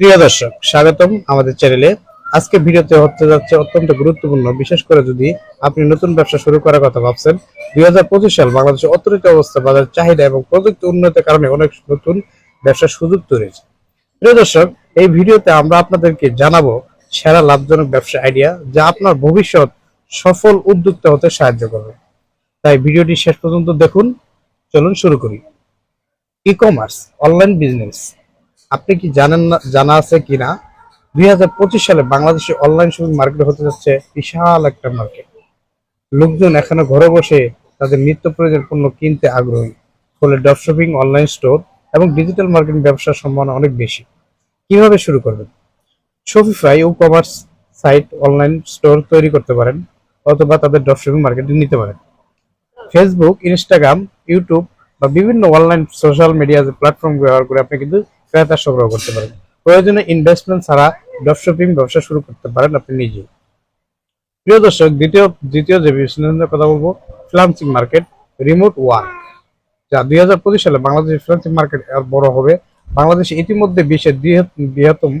প্রিয় দর্শক, স্বাগতম আমাদের চ্যানেলে। আজকে ভিডিওতে হতে যাচ্ছে অত্যন্ত গুরুত্বপূর্ণ, বিশেষ করে যদি আপনি নতুন ব্যবসা শুরু করার কথা ভাবছেন, দুই হাজার সাল বাংলাদেশের অর্থনৈতিক অবস্থা, বাজার চাহিদা এবং প্রযুক্তি উন্নতির কারণে অনেক নতুন ব্যবসার সুযোগ তৈরি হয়েছে প্রিয় দর্শক, এই ভিডিওতে আমরা আপনাদেরকে জানাব সেরা লাভজনক ব্যবসা আইডিয়া যা আপনার ভবিষ্যৎ সফল উদ্যোক্তা হতে সাহায্য করবে। তাই ভিডিওটি শেষ পর্যন্ত দেখুন। চলুন শুরু করি। ই কমার্স অনলাইন বিজনেস আপনি কি জানেন না জানা আছে কিনা? দুই হাজার পঁচিশ সালে বাংলাদেশে অনলাইন শপিং মার্কেট হতে যাচ্ছে বিশাল একটা মার্কেট লোকজন এখানে ঘরে বসে তাদের নিত্য প্রয়োজন পণ্য কিনতে আগ্রহী। ফলে ড্রপ শপিং অনলাইন স্টোর এবং ডিজিটাল মার্কেটিং ব্যবসার সম্ভাবনা অনেক বেশি। কীভাবে শুরু করবেন? শপিফাই ও কমার্স সাইট অনলাইন স্টোর তৈরি করতে পারেন অথবা তাদের ড্রপ শপিং মার্কেটিং নিতে পারেন। ফেসবুক ইনস্টাগ্রাম ইউটিউব বা বিভিন্ন অনলাইন সোশ্যাল মিডিয়া যে প্ল্যাটফর্ম ব্যবহার করে আপনি কিন্তু ক্রেতা সংগ্রহ করতে পারেন। প্রয়োজনে ইনভেস্টমেন্ট ছাড়া ড্রপশপিং ব্যবসা শুরু করতে পারেন আপনি নিজেই প্রিয় দর্শক, দ্বিতীয় দ্বিতীয় যে বিজনেসের কথা বলব ফ্লান্সিং মার্কেট রিমোট ওয়ার্ক যা দুই হাজার পঁচিশ সালে বাংলাদেশের ফ্লান্সিং মার্কেট আর বড় হবে। বাংলাদেশ ইতিমধ্যে বিশ্বের বৃহত্তম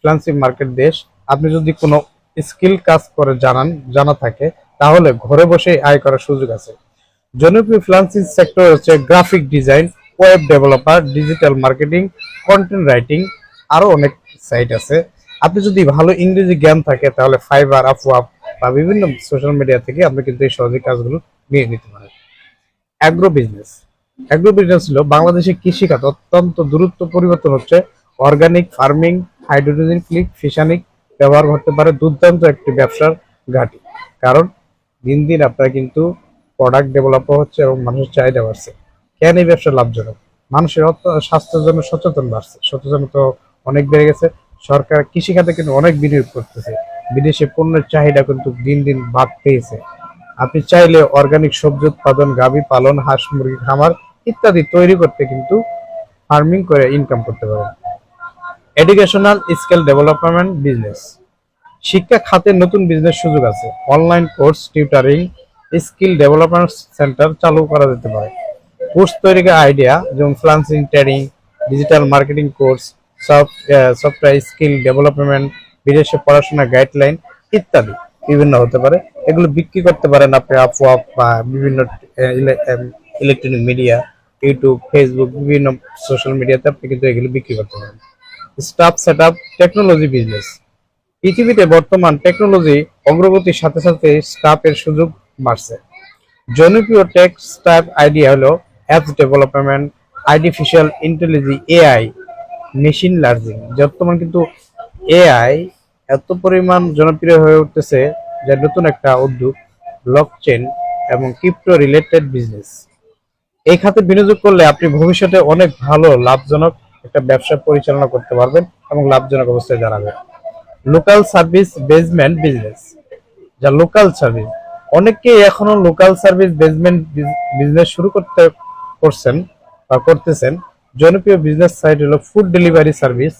ফ্লান্সিং মার্কেট দেশ। আপনি যদি কোনো স্কিল কাজ করে জানান, জানা থাকে, তাহলে ঘরে বসে আয় করার সুযোগ আছে। জনপ্রিয় ফ্রিল্যান্সিং সেক্টর হচ্ছে graphic design web developer digital marketing content writing আরও অনেক সাইট আছে। আপনি যদি ভালো ইংরেজি জ্ঞান থাকে, তাহলে ফাইবার আপওয়াপ বা বিভিন্ন সোশ্যাল মিডিয়া থেকে আপনি কিন্তু এই সহজে কাজগুলো নিয়ে নিতে পারেন। অ্যাগ্রো বিজনেস অ্যাগ্রো বিজনেস হলো বাংলাদেশের কৃষিখাত অত্যন্ত দ্রুত পরিবর্তন হচ্ছে। অর্গানিক ফার্মিং হাইড্রোজেন ক্লিক ফিশানিক ব্যবহার করতে পারে দুর্দান্ত একটি ব্যবসার ঘাঁটি। কারণ দিন দিন আপনার কিন্তু প্রোডাক্ট ডেভেলপ হচ্ছে এবং মানুষের চাহিদা বাড়ছে। কেন এই ব্যবসা লাভজনক? মানুষের স্বাস্থ্যের জন্য সচেতন বাড়ছে। সচেতনতা অনেক বেড়ে গেছে। সরকার কৃষিখাতে কিন্তু অনেক বিনিয়োগ করতেছে। বিদেশে পণ্যের চাহিদা কিন্তু দিন দিন বাড়তেইছে আপনি চাইলে অর্গানিক সবজি উৎপাদন, গাভী পালন, হাঁস, মুরগি, খামার ইত্যাদি তৈরি করতে কিন্তু ফার্মিং করে ইনকাম করতে পারেন। এডুকেশনাল স্কিল ডেভেলপমেন্ট বিজনেস শিক্ষা খাতে নতুন বিজনেস সুযোগ আছে। Online course tutoring skill development centre চালু করা যেতে পারে। কোর্স তৈরির আইডিয়া যেমন freelancing training digital marketing course software skill development, বিদেশে পড়াশোনা গাইডলাইন ইত্যাদি বিভিন্ন হতে পারে। এগুলো বিক্রি করতে পারেন আপনি আপওয়াপ বা বিভিন্ন ইলেকট্রনিক মিডিয়া ইউটিউব ফেসবুক বিভিন্ন সোশ্যাল মিডিয়াতে আপনি কিন্তু এগুলো বিক্রি করতে পারেন। Stuff set up technology business পৃথিবীতে বর্তমান টেকনোলজি অগ্রগতির সাথে সাথে স্টাফের সুযোগ বাড়ছে জনপ্রিয় টেক স্টাফ আইডিয়া হলো apps development artificial intelligence AI machine learning বর্তমান কিন্তু এআই এত পরিমাণ জনপ্রিয় হয়ে উঠতেছে যা নতুন একটা উদ্যোগ ব্লকচেন এবং ক্রিপ্টো রিলেটেড বিজনেস এই খাতে বিনিয়োগ করলে আপনি ভবিষ্যতে অনেক ভালো লাভজনক একটা ব্যবসা পরিচালনা করতে পারবেন এবং লাভজনক অবস্থায় দাঁড়াবেন। লোকাল সার্ভিস বেসমেন্ট বিজনেস যা লোকাল সার্ভিস অনেকেই এখনও লোকাল সার্ভিস বেসমেন্ট বিজনেস শুরু করতে, করছেন বা করতেছেন। জনপ্রিয় বিজনেস সাইট হলো food delivery service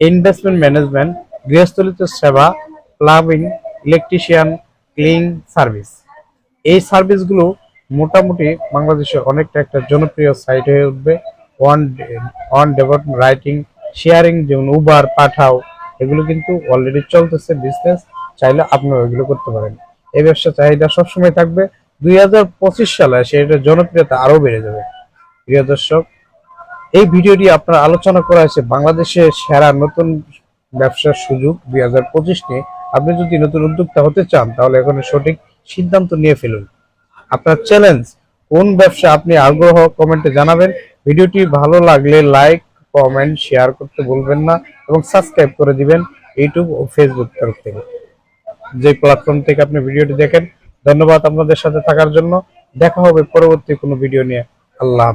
investment management গৃহস্থলিত সেবা প্লাবিং ইলেকট্রিশিয়ান ক্লিন সার্ভিস এই সার্ভিসগুলো মোটামুটি বাংলাদেশে অনেকটা একটা জনপ্রিয় সাইট হয়ে উঠবে। One one development writing sharing যেমন উবার পাঠাও এগুলো কিন্তু অলরেডি চলতেছে বিজনেস চাইলে আপনারা এগুলো করতে পারেন। এই ব্যবসা চাহিদা সবসময় থাকবে। দুই হাজার পঁচিশ সালে সেটার জনপ্রিয়তা আরও বেড়ে যাবে। প্রিয় দর্শক, এই ভিডিওটি আপনার আলোচনা করা হয়েছে বাংলাদেশের সেরা নতুন ব্যবসার সুযোগ দুই হাজার পঁচিশ নিয়ে। আপনি যদি নতুন উদ্যোক্তা হতে চান, তাহলে এখন সঠিক সিদ্ধান্ত নিয়ে ফেলুন। আপনার চ্যালেঞ্জ কোন ব্যবসা আপনি আগ্রহ কমেন্টে জানাবেন। ভিডিওটি ভালো লাগলে লাইক কমেন্ট শেয়ার করতে বলবেন না এবং সাবস্ক্রাইব করে দিবেন ইউটিউব ও ফেসবুক তরফ থেকে। যে প্ল্যাটফর্ম থেকে আপনি ভিডিওটি দেখেন। ধন্যবাদ আপনাদের সাথে থাকার জন্য। দেখা হবে পরবর্তী কোনো ভিডিও নিয়ে। আল্লাহ।